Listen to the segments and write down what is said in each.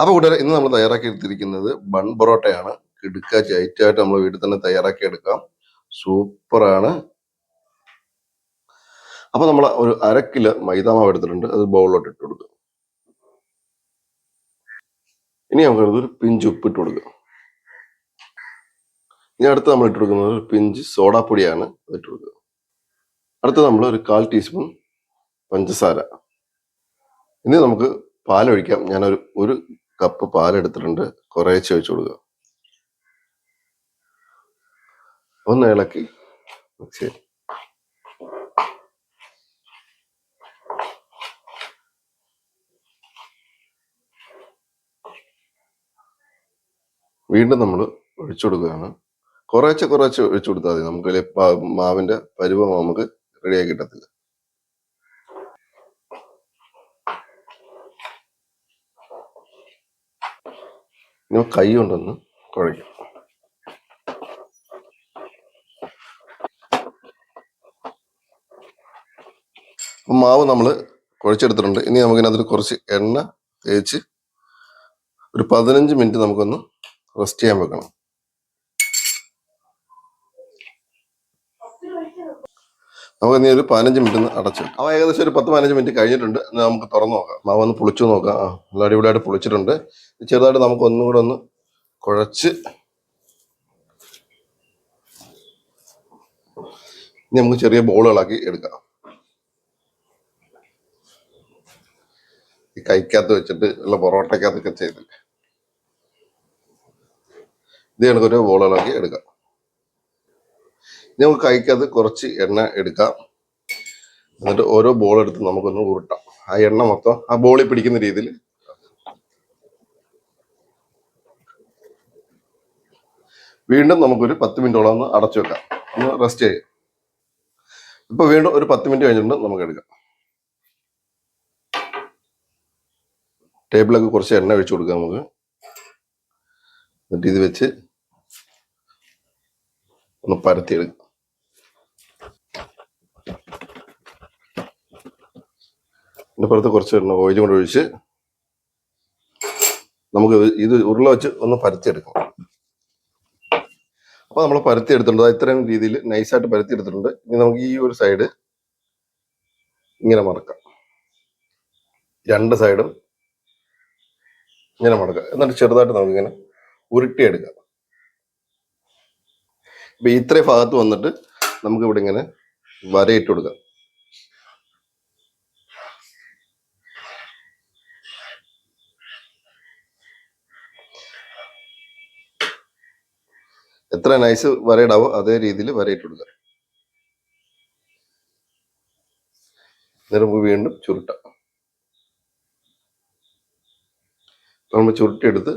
അപ്പോൾ കൂട്ടുകാരെ ഇന്ന് നമ്മൾ തയ്യാറാക്കി എടുത്തിരിക്കുന്നത് ബൺ പൊറോട്ടയാണ്. കിടുക്ക ചൈറ്റായിട്ട് നമ്മൾ വീട്ടിൽ തന്നെ തയ്യാറാക്കി എടുക്കാം സൂപ്പറാണ്. അപ്പോൾ നമ്മൾ ഒരു അര കിലോ മൈദാമാവ് എടുത്തിട്ടുണ്ട്. അത് ബൗളിലോട്ട് ഇട്ട് കൊടുക്കുക ഇനി നമുക്ക് ഒരു പിഞ്ച് ഉപ്പ് ഇട്ട് കൊടുക്കുക ഇനി അടുത്ത് നമ്മൾ ഇട്ട് കൊടുക്കുന്നത് ഒരു പിഞ്ച് സോഡാപ്പൊടിയാണ് ഇട്ട് കൊടുക്കുക. അടുത്ത് നമ്മൾ ഒരു കാൽ ടീസ്പൂൺ പഞ്ചസാര. ഇനി നമുക്ക് പാലൊഴിക്കാം. ഞാനൊരു ഒരു കപ്പ് പാലെടുത്തിട്ടുണ്ട്. കുറേശ്ശെ വെച്ച് കൊടുക്കുക ഒന്ന് ഇളക്കി. ശരി. വീണ്ടും നമ്മൾ ഒഴിച്ചു കൊടുക്കുകയാണ്. കുറേശ്ശെ കുറേശ്ശെ ഒഴിച്ചു കൊടുത്താൽ മതി. നമുക്ക് മാവിന്റെ പരുവം നമുക്ക് റെഡിയാക്കി കിട്ടത്തില്ല. ഇനി കൈ കൊണ്ടൊന്ന് കുഴയ്ക്കും അപ്പം മാവ് നമ്മൾ കുഴച്ചെടുത്തിട്ടുണ്ട്. ഇനി നമുക്കിനകത്ത് കുറച്ച് എണ്ണ തേച്ച് ഒരു പതിനഞ്ച് മിനിറ്റ് നമുക്കൊന്ന് റെസ്റ്റ് ചെയ്യാൻ വെക്കണം. നമുക്ക് നീ ഒരു പതിനഞ്ച് മിനിറ്റ് ഒന്ന് അടച്ച് അവ ഏകദേശം ഒരു പത്ത് പതിനഞ്ച് മിനിറ്റ് കഴിഞ്ഞിട്ടുണ്ട്. നമുക്ക് തുറന്നു നോക്കാം. മാവ് ഒന്ന് പൊളിച്ചു നോക്കാം. ആ നല്ല അടിപൊളിയായിട്ട് പൊളിച്ചിട്ടുണ്ട്. ചെറുതായിട്ട് നമുക്ക് ഒന്നും കൂടെ ഒന്ന് കുഴച്ച് ഇനി നമുക്ക് ചെറിയ ബോളുകളാക്കി എടുക്കാം. ഈ കൈക്കകത്ത് വെച്ചിട്ട് ഉള്ള പൊറോട്ടക്കകത്തൊക്കെ ചെയ്തില്ലേ ഇത് കണക്കൊരു ബോളുകളാക്കി എടുക്കാം. നമുക്ക് കൈക്കത് കുറച്ച് എണ്ണ എടുക്കാം. എന്നിട്ട് ഓരോ ബോൾ എടുത്ത് നമുക്കൊന്ന് ഉരുട്ടാം. ആ എണ്ണ മൊത്തം ആ ബോളിൽ പിടിക്കുന്ന രീതിയിൽ. വീണ്ടും നമുക്കൊരു പത്ത് മിനിറ്റോളം ഒന്ന് അടച്ചു വെക്കാം. ഒന്ന് റെസ്റ്റ് ചെയ്യാം. ഇപ്പൊ വീണ്ടും ഒരു പത്ത് മിനിറ്റ് കഴിഞ്ഞിട്ട് നമുക്ക് എടുക്കാം. ടേബിളൊക്കെ കുറച്ച് എണ്ണ ഒഴിച്ചു കൊടുക്കാം നമുക്ക്. എന്നിട്ട് ഇത് വെച്ച് ഒന്ന് പരത്തിയെടുക്കാം ഇതിന്റെ പുറത്ത് കുറച്ച് എണ്ണ ഓയിലും കൂടെ ഒഴിച്ച് നമുക്ക് ഇത് ഉരുള വെച്ച് ഒന്ന് പരത്തിയെടുക്കാം. അപ്പോൾ നമ്മൾ പരത്തി എടുത്തിട്ടുണ്ട് അത് ഇത്രയും രീതിയിൽ നൈസായിട്ട് പരത്തി എടുത്തിട്ടുണ്ട് ഇനി നമുക്ക് ഈ ഒരു സൈഡ് ഇങ്ങനെ മറക്കാം. രണ്ട് സൈഡും ഇങ്ങനെ മടക്കുക എന്നിട്ട് ചെറുതായിട്ട് നമുക്ക് ഇങ്ങനെ ഉരുട്ടിയെടുക്കാം. ഇപ്പൊ ഇത്രയും ഭാഗത്ത് വന്നിട്ട് നമുക്ക് ഇവിടെ ഇങ്ങനെ വരയിട്ട് കൊടുക്കാം. എത്ര നൈസ് വരയിടാവോ അതേ രീതിയിൽ വരയിട്ട് കൊടുക്കുക എന്നിട്ട് വീണ്ടും ചുരുട്ടാം. നമ്മൾ ചുരുട്ടിയെടുത്ത്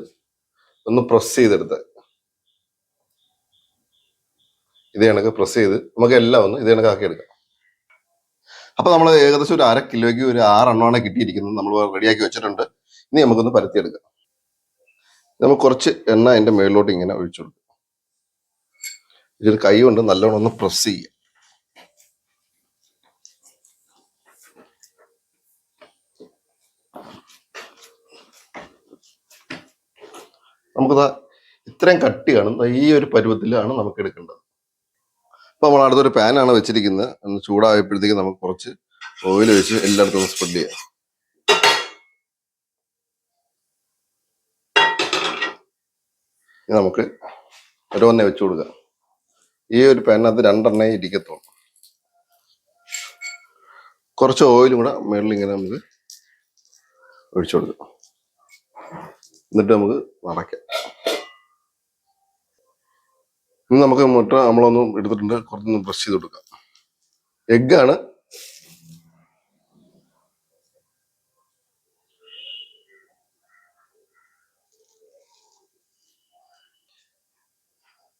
ഒന്ന് പ്രസ് ചെയ്തെടുത്ത്. ഇത് കണക്ക് പ്രസ് ചെയ്ത് നമുക്ക് എല്ലാം ഒന്ന് ഇത് കണക്ക് ആക്കിയെടുക്കാം അപ്പൊ നമ്മൾ ഏകദേശം ഒരു അര കിലോയ്ക്ക് ഒരു ആറെണ്ണമാണ് കിട്ടിയിരിക്കുന്നത്. നമ്മൾ റെഡിയാക്കി വെച്ചിട്ടുണ്ട്. ഇനി നമുക്കൊന്ന് പരത്തിയെടുക്കാം. നമുക്ക് കുറച്ച് എണ്ണ അതിന്റെ മേളിലോട്ട് ഇങ്ങനെ ഒഴിച്ചു കൊടുക്കാം. ഇതൊരു കൈ കൊണ്ട് നല്ലോണം ഒന്ന് പ്രസ് ചെയ്യുക. നമുക്കത് ഇത്രയും കട്ടി കാണുന്ന ഈ ഒരു പരുവത്തിലാണ് നമുക്ക് എടുക്കേണ്ടത്. അപ്പൊ നമ്മൾ അടുത്തൊരു പാനാണ് വെച്ചിരിക്കുന്നത്. ഒന്ന് ചൂടായപ്പോഴത്തേക്ക് നമുക്ക് കുറച്ച് ഓയിൽ വെച്ച് എല്ലായിടത്തും സ്പ്രെഡ് ചെയ്യാം. നമുക്ക് ഓരോന്നെ വെച്ചു കൊടുക്കാം. ഈ ഒരു പാനകത്ത് രണ്ടെണ്ണേ ഇരിക്കത്തുള്ളൂ. കുറച്ച് ഓയിലും കൂടെ മുകളിൽ ഇങ്ങനെ നമുക്ക് ഒഴിച്ചു കൊടുക്കാം. എന്നിട്ട് നമുക്ക് നടക്കാം ഇനി നമുക്ക് മുട്ട നമ്മളൊന്ന് എടുത്തിട്ടുണ്ട്. കുറച്ചൊന്ന് ബ്രഷ് ചെയ്ത് കൊടുക്കാം. എഗ്ഗാണ്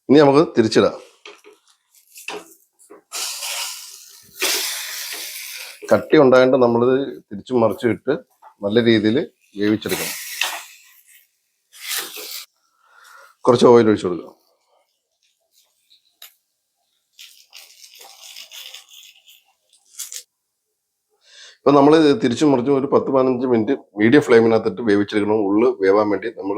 ഇനി നമുക്ക് തിരിച്ചിടാം. കട്ടി ഉണ്ടായിട്ട് നമ്മളിത് തിരിച്ചു മറിച്ചു വിട്ട് നല്ല രീതിയിൽ വേവിച്ചെടുക്കണം. കുറച്ച് ഓയിൽ ഒഴിച്ചു കൊടുക്കുക ഇപ്പൊ നമ്മൾ തിരിച്ചു മറിച്ച് ഒരു പത്ത് പതിനഞ്ച് മിനിറ്റ് മീഡിയം ഫ്ലെയിമിനകത്തിട്ട് വേവിച്ചെടുക്കണം. ഉള്ളു വേവാൻ വേണ്ടി നമ്മൾ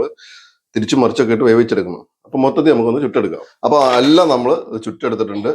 തിരിച്ചു മറിച്ചൊക്കെ ഇട്ട് വേവിച്ചെടുക്കണം. അപ്പൊ മൊത്തത്തിൽ നമുക്കൊന്ന് ചുട്ടെടുക്കാം. അപ്പൊ എല്ലാം നമ്മൾ ചുട്ടെടുത്തിട്ടുണ്ട്.